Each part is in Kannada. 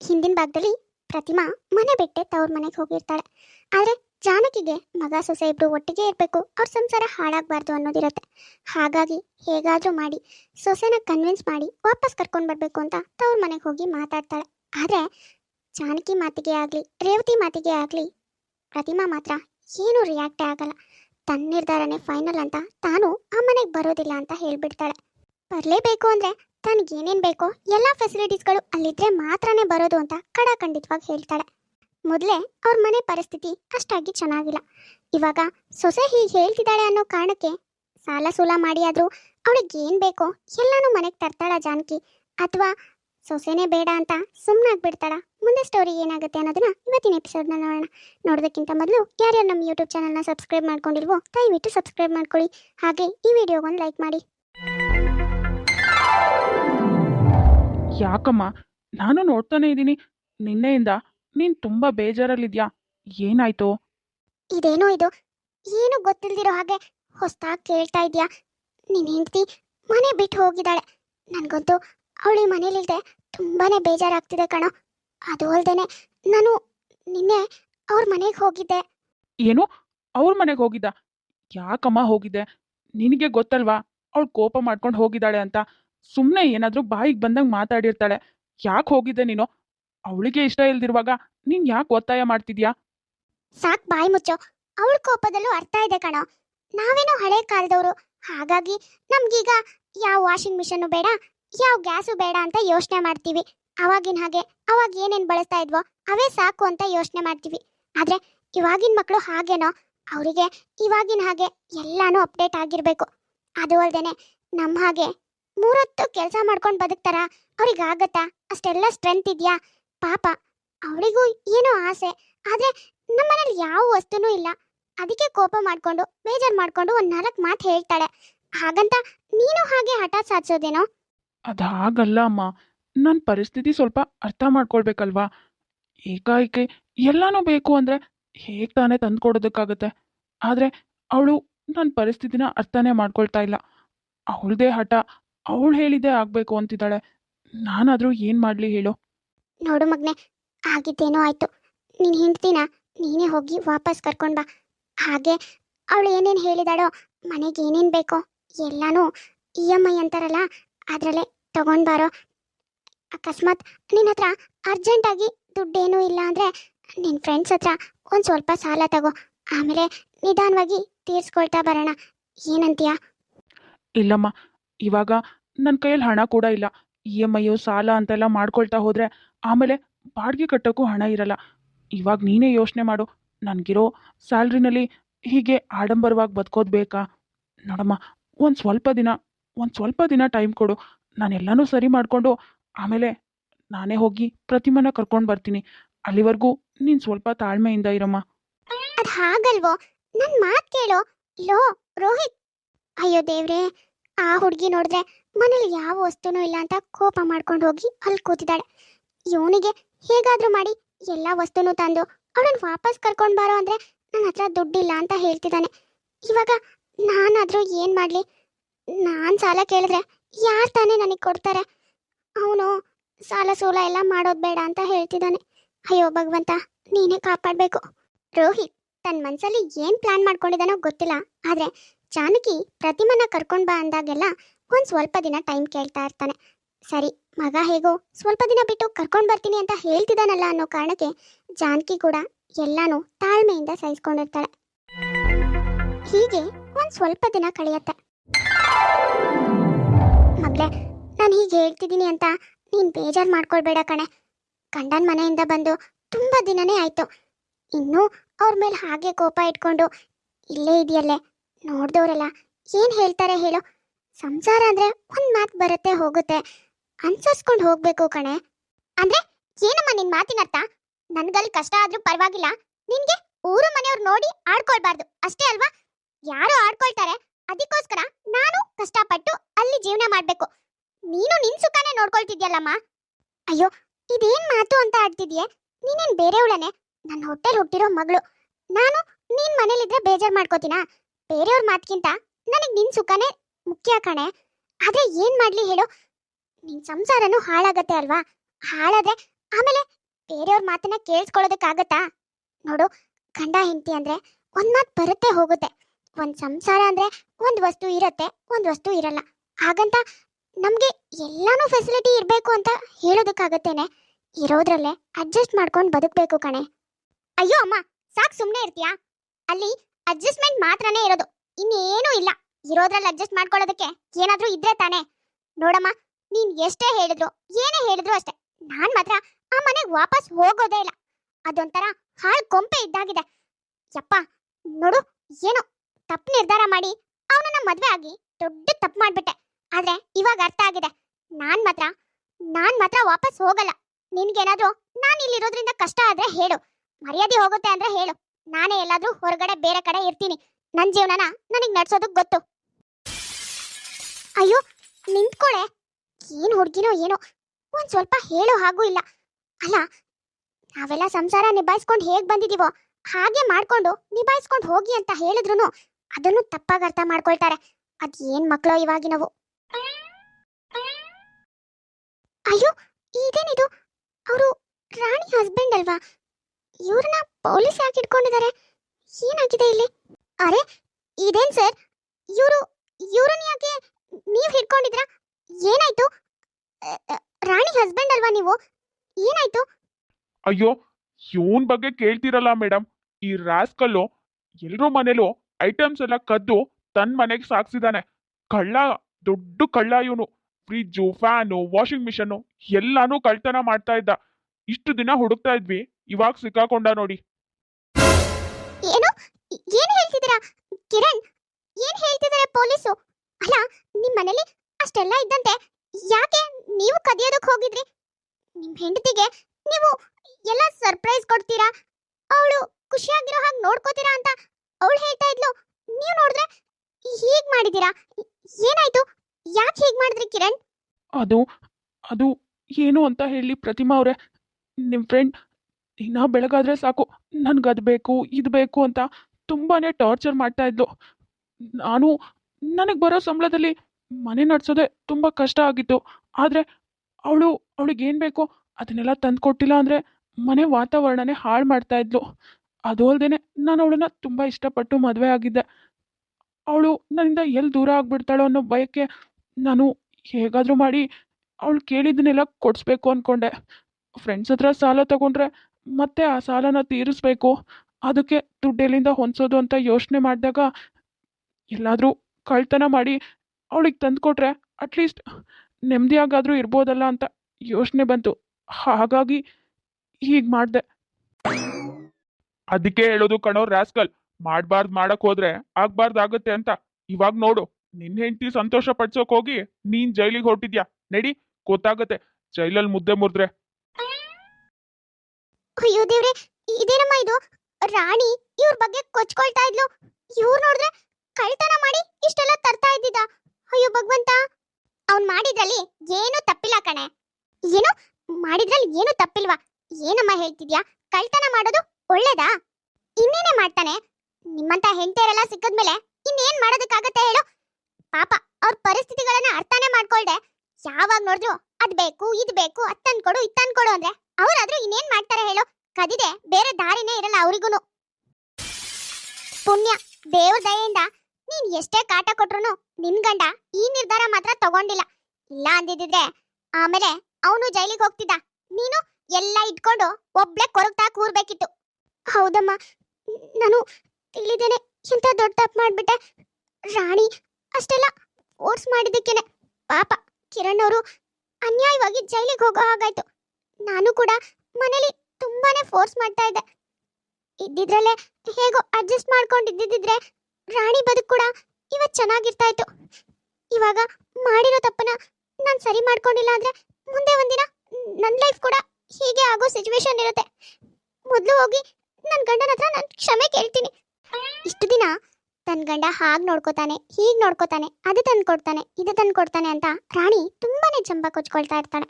ಹಿಂದಿನ ಭಾಗದಲ್ಲಿ ಪ್ರತಿಮಾ ಮನೆ ಬಿಟ್ಟೆ ತವ್ರ ಮನೆಗೆ ಹೋಗಿರ್ತಾಳೆ. ಆದರೆ ಜಾನಕಿಗೆ ಮಗ ಸೊಸೆ ಇಬ್ರು ಒಟ್ಟಿಗೆ ಇರಬೇಕು, ಅವ್ರ ಸಂಸಾರ ಹಾಳಾಗಬಾರ್ದು ಅನ್ನೋದಿರುತ್ತೆ. ಹಾಗಾಗಿ ಹೇಗಾದರೂ ಮಾಡಿ ಸೊಸೆನ ಕನ್ವಿನ್ಸ್ ಮಾಡಿ ವಾಪಸ್ ಕರ್ಕೊಂಡು ಬರಬೇಕು ಅಂತ ತವ್ರ ಮನೆಗೆ ಹೋಗಿ ಮಾತಾಡ್ತಾಳೆ. ಆದರೆ ಜಾನಕಿ ಮಾತಿಗೆ ಆಗಲಿ, ರೇವತಿ ಮಾತಿಗೆ ಆಗಲಿ ಪ್ರತಿಮಾ ಮಾತ್ರ ಏನೂ ರಿಯಾಕ್ಟೇ ಆಗಲ್ಲ. ತನ್ನ ನಿರ್ಧಾರನೇ ಫೈನಲ್ ಅಂತ ತಾನು ಆ ಮನೆಗೆ ಬರೋದಿಲ್ಲ ಅಂತ ಹೇಳ್ಬಿಡ್ತಾಳೆ. ಬರಲೇಬೇಕು ಅಂದರೆ ತನಗೆ ಏನೇನು ಬೇಕೋ ಎಲ್ಲ ಫೆಸಿಲಿಟೀಸ್ಗಳು ಅಲ್ಲಿದ್ರೆ ಮಾತ್ರನೇ ಬರೋದು ಅಂತ ಖಡಾಖಂಡಿತವಾಗಿ ಹೇಳ್ತಾಳೆ. ಮೊದಲೇ ಅವ್ರ ಮನೆ ಪರಿಸ್ಥಿತಿ ಅಷ್ಟಾಗಿ ಚೆನ್ನಾಗಿಲ್ಲ. ಇವಾಗ ಸೊಸೆ ಹೀಗೆ ಹೇಳ್ತಿದ್ದಾಳೆ ಅನ್ನೋ ಕಾರಣಕ್ಕೆ ಸಾಲ ಸೂಲ ಮಾಡಿ ಆದರೂ ಅವಳಿಗೆ ಏನು ಬೇಕೋ ಎಲ್ಲನೂ ಮನೆಗೆ ತರ್ತಾಳ ಜಾನಕಿ. ಅಥವಾ ಸೊಸೆನೇ ಬೇಡ ಅಂತ ಸುಮ್ಮನಾಗ್ಬಿಡ್ತಾಳ ಮುಂದೆ ಸ್ಟೋರಿ ಏನಾಗುತ್ತೆ ಅನ್ನೋದನ್ನ ಇವತ್ತಿನ ಎಪಿಸೋಡ್ನ ನೋಡೋಣ. ನೋಡೋದಕ್ಕಿಂತ ಮೊದಲು ಯಾರ್ಯಾರು ನಮ್ಮ ಯೂಟ್ಯೂಬ್ ಚಾನಲ್ನ ಸಬ್ಸ್ಕ್ರೈಬ್ ಮಾಡ್ಕೊಂಡಿಲ್ವೋ ದಯವಿಟ್ಟು ಸಬ್ಸ್ಕ್ರೈಬ್ ಮಾಡ್ಕೊಳ್ಳಿ. ಹಾಗೆ ಈ ವಿಡಿಯೋಗೊಂದು ಲೈಕ್ ಮಾಡಿ. ಯಾಕಮ್ಮ? ನಾನು ನೋಡ್ತಾನೆ ಇದ್ದೀನಿ. ನಿನ್ನೆಯಿಂದ ನೀನು ತುಂಬ ಬೇಜಾರಲ್ಲಿದ್ಯಾ? ಏನಾಯ್ತು? ಇದೇನೋ ಇದು? ಏನು ಗೊತ್ತಿಲ್ದಿರೋ ಹಾಗೆ ಹೊಸ್ದಾಗಿ ಕೇಳ್ತಾ ಇದ್ಯಾ? ನಿನ್ ಹೆಂಡತಿ ಮನೆ ಬಿಟ್ಟು ಹೋಗಿದ್ದಾಳೆ. ನನಗಂತೂ ಅವಳಿ ಮನೇಲಿಲ್ದೆ ತುಂಬಾನೇ ಬೇಜಾರಾಗ್ತಿದೆ ಕಣೋ. ಅದು ಅಲ್ದೇನೆ ನಾನು ನಿನ್ನೆ ಅವ್ರ ಮನೆಗೆ ಹೋಗಿದ್ದೆ. ಏನು? ಅವ್ರ ಮನೆಗೆ ಹೋಗಿದ್ದ? ಯಾಕಮ್ಮ ಹೋಗಿದ್ದೆ? ನಿನಗೆ ಗೊತ್ತಲ್ವಾ? ಅವಳು ಕೋಪ ಮಾಡ್ಕೊಂಡು ಹೋಗಿದ್ದಾಳೆ ಅಂತ. ಸುಮ್ಮನೆ ಏನಾದರೂ ಬಾಯಿಗೆ ಬಂದಂಗೆ ಮಾತಾಡಿರ್ತಾಳೆ. ಯಾಕೆ ಹೋಗಿದ್ದೆ ನೀನು? ಅವಳಿಗೆ ಇಷ್ಟ ಇಲ್ದಿರುವಾಗ ನೀನ್ ಯಾಕೆ ಒತ್ತಾಯ ಮಾಡ್ತಿದ್ಯಾ? ಸಾಕ್ ಬಾಯಿ ಮುಚ್ಚೋ. ಅವಳ ಕೋಪದಲ್ಲೂ ಅರ್ಥ ಇದೆ ಕಣೋ. ನಾವೇನೋ ಹಳೆ ಕಾಲದವರು. ಹಾಗಾಗಿ ನಮ್ಗೀಗ ಯಾವ ವಾಷಿಂಗ್ ಮಿಷನ್ ಬೇಡ, ಯಾವ ಗ್ಯಾಸು ಬೇಡ ಅಂತ ಯೋಚನೆ ಮಾಡ್ತೀವಿ. ಅವಾಗಿನ ಹಾಗೆ, ಅವಾಗ ಏನೇನ್ ಬಳಸ್ತಾ ಇದ್ವೋ ಅವೇ ಸಾಕು ಅಂತ ಯೋಚನೆ ಮಾಡ್ತೀವಿ. ಆದ್ರೆ ಇವಾಗಿನ ಮಕ್ಕಳು ಹಾಗೇನೋ? ಅವರಿಗೆ ಇವಾಗಿನ ಹಾಗೆ ಎಲ್ಲಾನು ಅಪ್ಡೇಟ್ ಆಗಿರ್ಬೇಕು. ಅದು ಅಲ್ದೇನೆ ನಮ್ಮ ಹಾಗೆ ಮೂರೊತ್ತು ಕೆಲಸ ಮಾಡ್ಕೊಂಡು ಬದುಕ್ತಾರ, ಅವ್ರಿಗೆ ಆಗತ್ತಾ? ಅಷ್ಟೆಲ್ಲ ಸ್ಟ್ರೆಂತ್ ಇದೆಯಾ? ಪಾಪ ಅವಳಿಗೂ ಏನೋ ಆಸೆ, ಆದ್ರೆ ನಮ್ಮನೇಲಿ ಯಾವ ವಸ್ತುನೂ ಇಲ್ಲ. ಅದಕ್ಕೆ ಕೋಪ ಮಾಡ್ಕೊಂಡು, ಬೇಜಾರು ಮಾಡ್ಕೊಂಡು ಒಂದ್ ನಾಲ್ಕು ಮಾತು ಹೇಳ್ತಾಳೆ. ಹಾಗಂತ ನೀನು ಹಾಗೆ ಹಠ ಸಾಧಿಸೋದೇನೋ? ಅದಾಗಲ್ಲ ಅಮ್ಮ. ನನ್ನ ಪರಿಸ್ಥಿತಿ ಸ್ವಲ್ಪ ಅರ್ಥ ಮಾಡ್ಕೊಳ್ಬೇಕಲ್ವಾ? ಏಕಾಏಕಿ ಎಲ್ಲಾನು ಬೇಕು ಅಂದರೆ ಹೇಗೆ ತಾನೇ ತಂದು ಕೊಡೋದಕ್ಕಾಗತ್ತೆ ಆದರೆ ಅವಳು ನನ್ನ ಪರಿಸ್ಥಿತಿನ ಅರ್ಥನೇ ಮಾಡ್ಕೊಳ್ತಾ ಇಲ್ಲ. ಅವಳದೇ ಹಠ ಅವಳು ಹೇಳಿದ್ದೇ ಆಗಬೇಕು ಅಂತಿದ್ದಾಳೆ. ನಾನಾದರೂ ಏನು ಮಾಡಲಿ ಹೇಳು. ನೋಡು ಮಗ್ನೆ ಆಗಿದ್ದೇನೋ ಆಯ್ತು. ನೀನ್ ಹೆಂಡ್ತಿನ ನೀನೇ ಹೋಗಿ ವಾಪಸ್ ಕರ್ಕೊಂಡ್ ಬಾ. ಹಾಗೆ ಅವಳು ಏನೇನು ಹೇಳಿದಾಳೋ ಮನೆಗೆ ಏನೇನು ಬೇಕೋ ಎಲ್ಲಾನು ಇ ಎಂ ಐ ಅಂತಾರಲ್ಲ ಅದರಲ್ಲೇ ತಗೊಂಡ್ ಬಾರೋ. ಅಕಸ್ಮಾತ್ ನಿನ್ನ ಹತ್ರ ಅರ್ಜೆಂಟಾಗಿ ದುಡ್ಡೇನೂ ಇಲ್ಲ ಅಂದರೆ ನಿನ್ನ ಫ್ರೆಂಡ್ಸ್ ಹತ್ರ ಒಂದು ಸ್ವಲ್ಪ ಸಾಲ ತಗೋ. ಆಮೇಲೆ ನಿಧಾನವಾಗಿ ತೀರ್ಸ್ಕೊಳ್ತಾ ಬರೋಣ. ಏನಂತೀಯ? ಇಲ್ಲಮ್ಮ ಇವಾಗ ನನ್ನ ಕೈಯಲ್ಲಿ ಹಣ ಕೂಡ ಇಲ್ಲ. ಇ ಎಂ ಐಯು ಸಾಲ ಅಂತೆಲ್ಲ ಮಾಡ್ಕೊಳ್ತಾ ಹೋದರೆ ಆಮೇಲೆ ಬಾಡಿಗೆ ಕಟ್ಟೋಕ್ಕೂ ಹಣ ಇರಲ್ಲ. ಇವಾಗ ನೀನೇ ಯೋಚನೆ ಮಾಡು. ನನಗಿರೋ ಸ್ಯಾಲ್ರಿನಲ್ಲಿ ಹೀಗೆ ಆಡಂಬರವಾಗಿ ಬದುಕೋದು ಬೇಕಾ? ನೋಡಮ್ಮ, ಒಂದು ಸ್ವಲ್ಪ ದಿನ, ಒಂದು ಸ್ವಲ್ಪ ದಿನ ಟೈಮ್ ಕೊಡು. ನಾನೆಲ್ಲನೂ ಸರಿ ಮಾಡಿಕೊಂಡು ಆಮೇಲೆ ನಾನೇ ಹೋಗಿ ಪ್ರತಿಮನ ಕರ್ಕೊಂಡು ಬರ್ತೀನಿ. ಅಲ್ಲಿವರೆಗೂ ನೀನು ಸ್ವಲ್ಪ ತಾಳ್ಮೆಯಿಂದ ಇರಮ್ಮ. ಅದು ಹಾಗಲ್ವೋ? ನನ್ನ ಮಾತು ಕೇಳೋ. ಲೋ, ರೋಹಿತ್. ಅಯ್ಯೋ ದೇವ್ರೇ ಆ ಹುಡುಗಿ ನೋಡಿದ್ರೆ ಮನೇಲಿ ಯಾವ ವಸ್ತುನೂ ಇಲ್ಲ ಅಂತ ಕೋಪ ಮಾಡ್ಕೊಂಡು ಹೋಗಿ ಅಲ್ಲಿ ಕೂತಿದ್ದಾಳೆ. ಇವನಿಗೆ ಹೇಗಾದ್ರೂ ಮಾಡಿ ಎಲ್ಲ ವಸ್ತುನೂ ತಂದು ಅವಳನ್ನ ವಾಪಸ್ ಕರ್ಕೊಂಡ್ ಬಾರೋ ಅಂದ್ರೆ ನನ್ನ ಹತ್ರ ದುಡ್ಡಿಲ್ಲ ಅಂತ ಹೇಳ್ತಿದ್ದಾನೆ. ಇವಾಗ ನಾನಾದ್ರೂ ಏನ್ ಮಾಡ್ಲಿ? ನಾನ್ ಸಾಲ ಕೇಳಿದ್ರೆ ಯಾರು ತಾನೇ ನನಗೆ ಕೊಡ್ತಾರೆ? ಅವನು ಸಾಲ ಸೂಲ ಎಲ್ಲ ಮಾಡೋದ್ ಬೇಡ ಅಂತ ಹೇಳ್ತಿದ್ದಾನೆ. ಅಯ್ಯೋ ಭಗವಂತ, ನೀನೇ ಕಾಪಾಡ್ಬೇಕು. ರೋಹಿತ್ ತನ್ನ ಮನಸ್ಸಲ್ಲಿ ಏನ್ ಪ್ಲಾನ್ ಮಾಡ್ಕೊಂಡಿದ್ದಾನೋ ಗೊತ್ತಿಲ್ಲ. ಆದ್ರೆ ಜಾನಕಿ ಪ್ರತಿಮನ ಕರ್ಕೊಂಡು ಬಾ ಅಂದಾಗೆಲ್ಲ ಒಂದ್ ಸ್ವಲ್ಪ ದಿನ ಟೈಮ್ ಕೇಳ್ತಾ ಇರ್ತಾನೆ. ಸರಿ, ಮಗ ಹೇಗೋ ಸ್ವಲ್ಪ ದಿನ ಬಿಟ್ಟು ಕರ್ಕೊಂಡ್ ಬರ್ತೀನಿ ಅಂತ ಹೇಳ್ತಿದ್ದಾನಲ್ಲ ಅನ್ನೋ ಕಾರಣಕ್ಕೆ ಜಾನಕಿ ಕೂಡ ಎಲ್ಲಾನು ತಾಳ್ಮೆಯಿಂದ ಸಹಿಸ್ಕೊಂಡಿರ್ತಾಳೆ. ಹೀಗೆ ಒಂದ್ ಸ್ವಲ್ಪ ದಿನ ಕಳೆಯತ್ತೆ. ಮಗಳೇ, ನಾನು ಹೀಗೆ ಹೇಳ್ತಿದ್ದೀನಿ ಅಂತ ನೀನ್ ಬೇಜಾರ್ ಮಾಡ್ಕೊಳ್ಬೇಡ ಕಣೆ. ಗಂಡನ ಮನೆಯಿಂದ ಬಂದು ತುಂಬಾ ದಿನನೇ ಆಯ್ತು. ಇನ್ನೂ ಅವ್ರ ಮೇಲೆ ಹಾಗೆ ಕೋಪ ಇಟ್ಕೊಂಡು ಇಲ್ಲೇ ಇದೆಯಲ್ಲೇ? ನೋಡ್ದವ್ರೆಲ್ಲ, ಏನು ಹೇಳ್ತಾರೆ ಹೇಳು. ಸಂಸಾರ ಅಂದ್ರೆ ಒಂದ್ ಮಾತು ಬರುತ್ತೆ, ಹೋಗುತ್ತೆ. ಅನ್ಸರ್ಸ್ಕೊಂಡು ಹೋಗ್ಬೇಕು ಕಣೆ. ಅಂದ್ರೆ ಏನಮ್ಮ ನಿನ್ ಮಾತಿನ ಅರ್ಥ? ನನ್ಗಲ್ಲಿ ಕಷ್ಟ ಆದ್ರೂ ಪರವಾಗಿಲ್ಲ. ನಿನ್ಗೆ ಊರು ಮನೆಯವ್ರು ನೋಡಿ ಆಡ್ಕೊಳ್ಬಾರ್ದು. ಅಷ್ಟೇ ಅಲ್ವಾ? ಯಾರು ಆಡ್ಕೊಳ್ತಾರೆ. ಅದಕ್ಕೋಸ್ಕರ ನಾನು ಕಷ್ಟಪಟ್ಟು ಅಲ್ಲಿ ಜೀವನ ಮಾಡ್ಬೇಕು. ನೀನು ನಿನ್ ಸುಖನೇ ನೋಡ್ಕೊಳ್ತಿದ್ಯಲ್ಲಮ್ಮ? ಅಯ್ಯೋ, ಇದೇನ್ ಮಾತು ಅಂತ ಆಡ್ತಿದ್ಯೆ? ನೀನೇನ್ ಬೇರೆಯವಳನೆ ನನ್ನ ಹೊಟ್ಟೆಲ್ ಹುಟ್ಟಿರೋ ಮಗಳು. ನಾನು ನೀನ್ ಮನೇಲಿದ್ರೆ ಬೇಜಾರ್ ಮಾಡ್ಕೋತೀನಾ? ಬೇರೆಯವ್ರ ಮಾತ್ಗಿಂತ ನನಗ್ ನಿನ್ ಸುಖನೇ ಮುಖ್ಯ ಕಣೆ. ಆದ್ರೆ ಏನ್ ಮಾಡ್ಲಿ ಹೇಳು? ನಿನ್ ಸಂಸಾರನೂ ಹಾಳಾಗತ್ತೆ ಅಲ್ವಾ? ಹಾಳಾದ್ರೆ ಆಮೇಲೆ ಬೇರೆಯವ್ರ ಮಾತನ್ನ ಕೇಳಿಸ್ಕೊಳ್ಳೋದಕ್ಕಾಗತ್ತಾ? ನೋಡು, ಗಂಡ ಹೆಂಡತಿ ಅಂದ್ರೆ ಒಂದ್ ಮಾತ್ ಬರುತ್ತೆ ಹೋಗುತ್ತೆ. ಒಂದ್ ಸಂಸಾರ ಅಂದ್ರೆ ಒಂದ್ ವಸ್ತು ಇರತ್ತೆ, ಒಂದ್ ವಸ್ತು ಇರಲ್ಲ. ಹಾಗಂತ ನಮ್ಗೆ ಎಲ್ಲಾನು ಫೆಸಿಲಿಟಿ ಇರಬೇಕು ಅಂತ ಹೇಳೋದಕ್ಕಾಗತ್ತೇನೆ. ಇರೋದ್ರಲ್ಲೇ ಅಡ್ಜಸ್ಟ್ ಮಾಡ್ಕೊಂಡು ಬದುಕಬೇಕು ಕಣೆ. ಅಯ್ಯೋ ಅಮ್ಮ, ಸಾಕ್ ಸುಮ್ಮನೆ ಇರ್ತೀಯಾ? ಅಲ್ಲಿ ಅಡ್ಜಸ್ಟ್ಮೆಂಟ್ ಮಾತ್ರನೇ ಇರೋದು. ಇನ್ನೇನೂ ಇಲ್ಲ. ಇರೋದ್ರಲ್ಲಿ ಅಡ್ಜಸ್ಟ್ ಮಾಡ್ಕೊಳ್ಳೋದಕ್ಕೆ ಏನಾದ್ರೂ ಇದ್ರೆ ತಾನೇ. ನೋಡಮ್ಮ, ನೀನ್ ಎಷ್ಟೇ ಹೇಳಿದ್ರು, ಏನೇ ಹೇಳಿದ್ರು ಅಷ್ಟೇ. ನಾನ್ ಮಾತ್ರ ಆ ಮನೆಗೆ ವಾಪಸ್ ಹೋಗೋದೇ ಇಲ್ಲ. ಅದೊಂಥರ ಹಾಳ್ ಕೊಂಪೆ ಇದ್ದಾಗಿದೆ. ಯಪ್ಪ, ನೋಡು, ಏನು ತಪ್ಪು ನಿರ್ಧಾರ ಮಾಡಿ ಅವನನ್ನ ಮದ್ವೆ ಆಗಿ ದೊಡ್ಡ ತಪ್ಪು ಮಾಡ್ಬಿಟ್ಟೆ. ಆದ್ರೆ ಇವಾಗ ಅರ್ಥ ಆಗಿದೆ. ನಾನ್ ಮಾತ್ರ ನಾನ್ ಮಾತ್ರ ವಾಪಸ್ ಹೋಗಲ್ಲ. ನಿನ್ಗೇನಾದ್ರೂ ನಾನ್ ಇಲ್ಲಿರೋದ್ರಿಂದ ಕಷ್ಟ ಆದ್ರೆ ಹೇಳು. ಮರ್ಯಾದೆ ಹೋಗುತ್ತೆ ಅಂದ್ರೆ ಹೇಳು. ನಾನೇ ಎಲ್ಲಾದ್ರೂ ಹೊರಗಡೆ ಬೇರೆ ಕಡೆ ಇರ್ತೀನಿ. ನನ್ ಜೀವನನ ನನಗ್ ನಡ್ಸೋದಕ್ ಗೊತ್ತು. ಅಯ್ಯೋ, ನಿಂತ್ಕೊಳೆ. ಏನ್ ಹುಡ್ಗಿನೋ ಏನೋ. ಒಂದ್ ಸ್ವಲ್ಪ ಹೇಳೋ ಹಾಗೂ ಇಲ್ಲ. ಅಲ್ಲ, ನಾವೆಲ್ಲ ಸಂಸಾರ ನಿಭಾಯಿಸ್ಕೊಂಡು ಹೇಗ್ ಬಂದಿದೀವೋ, ಹಾಗೆ ಮಾಡ್ಕೊಂಡು ನಿಭಾಯಿಸ್ಕೊಂಡು ಹೋಗಿ ಅಂತ ಹೇಳಿದ್ರು ಅದನ್ನು ತಪ್ಪಾಗಿ ಅರ್ಥ ಮಾಡ್ಕೊಳ್ತಾರೆ. ಅದ್ ಏನ್ ಮಕ್ಳು ಇವಾಗಿನವು. ಅಯ್ಯೋ, ಇದೇನಿದು? ಅವರು ರಾಣಿ ಹಸ್ಬೆಂಡ್ ಅಲ್ವಾ? ಇವ್ರನ್ನ ಪೊಲೀಸ್ ಯಾಕೆ ಇಟ್ಕೊಂಡಿದ್ದಾರೆ ಏನಾಗಿದೆ ಇಲ್ಲಿ? ಅರೆ, ಇದೇನ್ ಸರ್? ಇವರು, ಇವ್ರನ್ನ ಯಾಕೆ ನೀವು ಹಿಡ್ಕೊಂಡಿದ್ರ ಏನಾಯ್ತು? ರಾಣಿ ಹಸ್ಬೆಂಡ್ ಅಲ್ವಾ ನೀವು? ಏನಾಯ್ತು? ಅಯ್ಯೋ, ಇವನ್ ಬಗ್ಗೆ ಕೇಳ್ತಿರಲ್ಲ ಮೇಡಮ್ ಈ ರಾಸ್ಕಲ್ಲು, ಎಲ್ರ ಮನೇಲೂ ಐಟಮ್ಸ್ ಎಲ್ಲ ಕದ್ದು ತನ್ನ ಮನೆಗೆ ಸಾಕ್ಸಿದಾನೆ. ಕಳ್ಳ, ದೊಡ್ಡ ಕಳ್ಳ ಇವನು. ಫ್ರಿಜ್ಜು, ಫ್ಯಾನು, ವಾಷಿಂಗ್ ಮಿಷನ್ ಎಲ್ಲಾನು ಕಳ್ತನ ಮಾಡ್ತಾ ಇದ್ದ. ಇಷ್ಟು ದಿನ ಹುಡುಕ್ತಾ ಇದ್ವಿ. ಇವಾಗ ಸಿಕ್ಕಾಕೊಂಡ ನೋಡಿ. ಏನು? ಏನ್ ಹೇಳ್ತಿದ್ದೀರಾ? ಕಿರಣ್ ಏನ್ ಹೇಳ್ತಿದ್ದಾರೆ ಪೊಲೀಸು? ಅಲ್ಲ ನಿಮ್ ಮನೇಲಿ ಅಷ್ಟೆಲ್ಲ ಇದ್ದಂತೆ ಯಾಕೆ ನೀವು ಕದಿಯೋದಕ್ ಹೋಗಿದ್ರಿ? ನಿಮ್ ಹೆಂಡತಿಗೆ ನೀವು ಎಲ್ಲ ಸರ್ಪ್ರೈಸ್ ಕೊಡ್ತೀರಾ? ಅವಳು ಖುಷಿಯಾಗಿರೋ ಹಾಗೆ ನೋಡ್ಕೋತೀರಾ ಅಂತ ಅವಳು ಹೇಳ್ತಾ ಇದ್ಲು. ನೀವು ನೋಡಿದ್ರೆ ಹೀಗ್ ಮಾಡಿದೀರಾ ಏನಾಯ್ತು? ಯಾಕೆ ಹೀಗ್ ಮಾಡಿದ್ರಿ ಕಿರಣ್? ಅದು ಅದು ಏನು ಅಂತ ಹೇಳಿ ಪ್ರತಿಮಾ ಅವರೇ ನಿಮ್ ಫ್ರೆಂಡ್ ದಿನ ಬೆಳಗಾದ್ರೆ ಸಾಕು. ನನ್ಗೆ ಅದು ಬೇಕು, ಇದು ಬೇಕು ಅಂತ ತುಂಬಾ ಟಾರ್ಚರ್ ಮಾಡ್ತಾ ಇದ್ಲು. ನಾನು, ನನಗೆ ಬರೋ ಸಂಬಳದಲ್ಲಿ ಮನೆ ನಡೆಸೋದೇ ತುಂಬ ಕಷ್ಟ ಆಗಿತ್ತು. ಆದರೆ ಅವಳು, ಅವಳಿಗೆ ಏನು ಬೇಕೋ ಅದನ್ನೆಲ್ಲ ತಂದು ಕೊಟ್ಟಿಲ್ಲ ಅಂದರೆ ಮನೆ ವಾತಾವರಣನೇ ಹಾಳು ಮಾಡ್ತಾ ಇದ್ಲು. ಅದು ಅಲ್ಲದೆ ನಾನು ಅವಳನ್ನ ತುಂಬ ಇಷ್ಟಪಟ್ಟು ಮದುವೆ ಆಗಿದ್ದೆ. ಅವಳು ನನ್ನಿಂದ ಎಲ್ಲಿ ದೂರ ಆಗ್ಬಿಡ್ತಾಳೋ ಅನ್ನೋ ಭಯಕ್ಕೆ ನಾನು ಹೇಗಾದರೂ ಮಾಡಿ ಅವಳು ಕೇಳಿದ್ದನ್ನೆಲ್ಲ ಕೊಡಿಸ್ಬೇಕು ಅಂದ್ಕೊಂಡೆ ಫ್ರೆಂಡ್ಸ್ ಹತ್ರ ಸಾಲ ತಗೊಂಡ್ರೆ ಮತ್ತೆ ಆ ಸಾಲನ ತೀರಿಸ್ಬೇಕು. ಅದಕ್ಕೆ ದುಡ್ಡು ಎಲ್ಲಿಂದ ಹೊಂದ್ಸೋದು ಅಂತ ಯೋಚನೆ ಮಾಡಿದಾಗ ಎಲ್ಲಾದರೂ ಕಳ್ತನ ಮಾಡಿ ಅವಳಿಗೆ ತಂದುಕೊಟ್ರೆ ಅಟ್ಲೀಸ್ಟ್ ನೆಮ್ಮದಿಯಾಗಾದರೂ ಇರ್ಬೋದಲ್ಲ ಅಂತ ಯೋಚನೆ ಬಂತು. ಹಾಗಾಗಿ ಹೀಗೆ ಮಾಡಿದೆ. ಅದಕ್ಕೆ ಹೇಳೋದು ಕಣೋ ರಾಸ್ಕಲ್, ಮಾಡಬಾರ್ದು ಮಾಡಕ್ ಹೋದ್ರೆ ಆಗತ್ತೆ ಅಂತ. ಇವಾಗ ನೋಡು ನಿನ್ನ ಹೆಂಡತಿ ಸಂತೋಷ ಪಡ್ಸೋಕ್ ಹೋಗಿ ನೀನ್ ಜೈಲಿಗೆ ಹೊರಟಿದ್ಯಾ? ನಡಿ, ಗೊತ್ತಾಗತ್ತೆ. ಜೈಲಲ್ಲಿ ಮುದ್ದೆ ಮುರಿದ್ರೆ. ಅಯ್ಯೋ ದೇವ್ರೆ ಇದೇನಮ್ಮ ಇದು? ರಾಣಿ ಇವ್ರ ಬಗ್ಗೆ ಕೊಚ್ಕೊಳ್ತಾ ಇದ್ಲು. ಇವ್ರು ನೋಡಿದ್ರೆ ಕಳ್ತನ ಮಾಡಿ ಇಷ್ಟೆಲ್ಲ ತರ್ತಾ ಇದ್ದಿದ್ದ. ಅಯ್ಯೋ ಭಗವಂತ, ಅವ್ನ್ ಮಾಡಿದ್ರಲ್ಲಿ ಏನು ತಪ್ಪಿಲ್ಲ ಕಣೆ. ಏನು? ಮಾಡಿದ್ರಲ್ಲಿ ಏನು ತಪ್ಪಿಲ್ವಾ? ಏನಮ್ಮ ಹೇಳ್ತಿದ್ಯಾ? ಕಳ್ತನ ಮಾಡೋದು ಒಳ್ಳೇದಾ? ಇನ್ನೇನೆ ಮಾಡ್ತಾನೆ? ನಿಮ್ಮಂತ ಹೆಂಡತಿಯರೆಲ್ಲ ಸಿಕ್ಕದ್ಮೇಲೆ ಇನ್ನೇನ್ ಮಾಡೋದಕ್ಕಾಗತ್ತೆ ಹೇಳು? ಪಾಪ ಅವ್ರ ಪರಿಸ್ಥಿತಿಗಳನ್ನ ಅರ್ಥನೇ ಮಾಡ್ಕೊಳ್ದೆ. ಯಾವಾಗ ನೋಡಿದ್ರು ಅದ್ ಬೇಕು, ಇದ್ ಬೇಕು ಅದ್ ತಂದ್ಕೊಡು ಇದ್ ತಂದ್ಕೊಡು ಅಂದ್ರೆ ಅವ್ರಾದ್ರೂ ಇನ್ನೇನ್ ಮಾಡ್ತಾರೆ ಹೇಳು? ಕದಿದೆ, ಬೇರೆ ದಾರಿನೇ ಇರಲ್ಲ ಅವ್ರಿಗೂನು. ಪುಣ್ಯ, ದೇವ್ರ ದಯೆಯಿಂದ ನೀನ್ ಎಷ್ಟೇ ಕಾಟ ಕೊಟ್ರು ನಿನ್ ಗಂಡ ಈ ನಿರ್ಧಾರ ಮಾತ್ರ ತಗೊಂಡಿಲ್ಲ. ಇಲ್ಲ ಅಂದಿದ್ರೆ ಆಮೇಲೆ ಅವನು ಜೈಲಿಗೆ ಹೋಗ್ತಿದ್ದ. ನೀನು ಎಲ್ಲ ಇಟ್ಕೊಂಡು ಒಬ್ಳೆ ಕೊರಗ್ತಾ ಕೂರ್ಬೇಕಿತ್ತು. ಹೌದಮ್ಮ, ನಾನು ತಿಳಿದೇನೆ, ಎಂತ ದೊಡ್ಡ ತಪ್ಪು ಮಾಡ್ಬಿಟ್ಟೆ? ರಾಣಿ ಅಷ್ಟೆಲ್ಲ ಓಟ್ಸ್ ಮಾಡಿದ್ದಕ್ಕೇನೆ. ಪಾಪ ಕಿರಣ್ ಅವರು ಅನ್ಯಾಯವಾಗಿ ಜೈಲಿಗೆ ಹೋಗೋ ಹಾಗಾಯ್ತು. ನಾನು ಕೂಡ ಮನೇಲಿ ತುಂಬಾನೇ ಫೋರ್ಸ್ ಮಾಡ್ತಾ ಇದ್ದೆ. ಇದ್ದಿದ್ರಲ್ಲೇ ಹೇಗೋ ಅಡ್ಜಸ್ಟ್ ಮಾಡ್ಕೊಂಡು ಇದ್ದಿದ್ರೆ ರಾಣಿ ಬದುಕು ಕೂಡ ಇವತ್ತು ಚೆನ್ನಾಗಿರ್ತಾ ಇತ್ತು. ಇವಾಗ ಮಾಡಿರೋ ತಪ್ಪನ ನಾನು ಸರಿ ಮಾಡ್ಕೊಂಡಿಲ್ಲ ಅಂದ್ರೆ ಮುಂದೆ ಒಂದಿನ ನನ್ನ ಲೈಫ್ ಕೂಡ ಹೀಗೆ ಆಗೋ ಸಿಚುವೇಶನ್ ಇರುತ್ತೆ. ಮೊದಲು ಹೋಗಿ ನನ್ನ ಗಂಡನ ಹತ್ರ ನಾನು ಕ್ಷಮೆ ಕೇಳ್ತೀನಿ. ಇಷ್ಟು ದಿನ ತನ್ನ ಗಂಡ ಹಾಗೆ ನೋಡ್ಕೋತಾನೆ, ಹೀಗೆ ನೋಡ್ಕೋತಾನೆ, ಅದು ತಂದು ಕೊಡ್ತಾನೆ, ಇದು ತಂದು ಕೊಡ್ತಾನೆ ಅಂತ ರಾಣಿ ತುಂಬಾನೇ ಜಂಬ ಕೊಚ್ಕೊಳ್ತಾ ಇರ್ತಾಳೆ.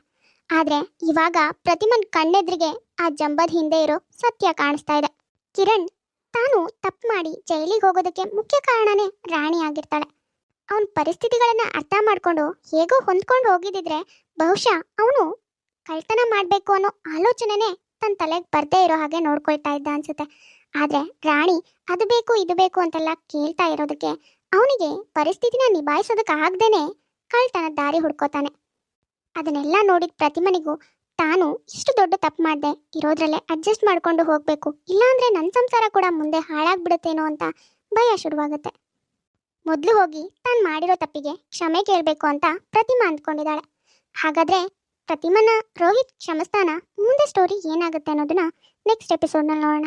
ಆದ್ರೆ ಇವಾಗ ಪ್ರತಿಮನ್ ಕಣ್ಣೆದ್ರಿಗೆ ಆ ಜಂಬದ ಹಿಂದೆ ಇರೋ ಸತ್ಯ ಕಾಣಿಸ್ತಾ ಇದೆ. ಕಿರಣ್ ತಾನು ತಪ್ಪು ಮಾಡಿ ಜೈಲಿಗೆ ಹೋಗೋದಕ್ಕೆ ಮುಖ್ಯ ಕಾರಣನೇ ರಾಣಿ ಆಗಿರ್ತಾಳೆ. ಅವನ ಪರಿಸ್ಥಿತಿಗಳನ್ನ ಅರ್ಥ ಮಾಡ್ಕೊಂಡು ಹೇಗೋ ಹೊಂದ್ಕೊಂಡು ಹೋಗಿದ್ದಿದ್ರೆ ಬಹುಶಃ ಅವನು ಕಳ್ತನ ಮಾಡಬೇಕು ಅನ್ನೋ ಆಲೋಚನೆನೇ ತನ್ನ ತಲೆಗೆ ಬರ್ದೇ ಇರೋ ಹಾಗೆ ನೋಡ್ಕೊಳ್ತಾ ಇದ್ದ ಅನ್ಸುತ್ತೆ. ಆದ್ರೆ ರಾಣಿ, ಅದು ಬೇಕು, ಇದು ಬೇಕು ಅಂತೆಲ್ಲ ಕೇಳ್ತಾ ಇರೋದಕ್ಕೆ ಅವನಿಗೆ ಪರಿಸ್ಥಿತಿನ ನಿಭಾಯಿಸೋದಕ್ಕೆ ಆಗದೇನೆ ಕಳ್ತನ ದಾರಿ ಹುಡ್ಕೋತಾನೆ. ಅದನ್ನೆಲ್ಲ ನೋಡಿದ ಪ್ರತಿಮನಿಗೂ ತಾನು ಇಷ್ಟು ದೊಡ್ಡ ತಪ್ಪು ಮಾಡಿದೆ, ಇರೋದ್ರಲ್ಲೇ ಅಡ್ಜಸ್ಟ್ ಮಾಡ್ಕೊಂಡು ಹೋಗಬೇಕು, ಇಲ್ಲಾಂದ್ರೆ ನನ್ನ ಸಂಸಾರ ಕೂಡ ಮುಂದೆ ಹಾಳಾಗ್ಬಿಡುತ್ತೇನೋ ಅಂತ ಭಯ ಶುರುವಾಗುತ್ತೆ. ಮೊದಲು ಹೋಗಿ ತಾನು ಮಾಡಿರೋ ತಪ್ಪಿಗೆ ಕ್ಷಮೆ ಕೇಳಬೇಕು ಅಂತ ಪ್ರತಿಮಾ ಅಂದ್ಕೊಂಡಿದ್ದಾಳೆ. ಹಾಗಾದ್ರೆ ಪ್ರತಿಮನ ರೋಹಿತ್ ಕ್ಷಮಸ್ಥಾನ ಮುಂದೆ ಸ್ಟೋರಿ ಏನಾಗುತ್ತೆ ಅನ್ನೋದನ್ನ ನೆಕ್ಸ್ಟ್ ಎಪಿಸೋಡ್ನಲ್ಲಿ ನೋಡೋಣ.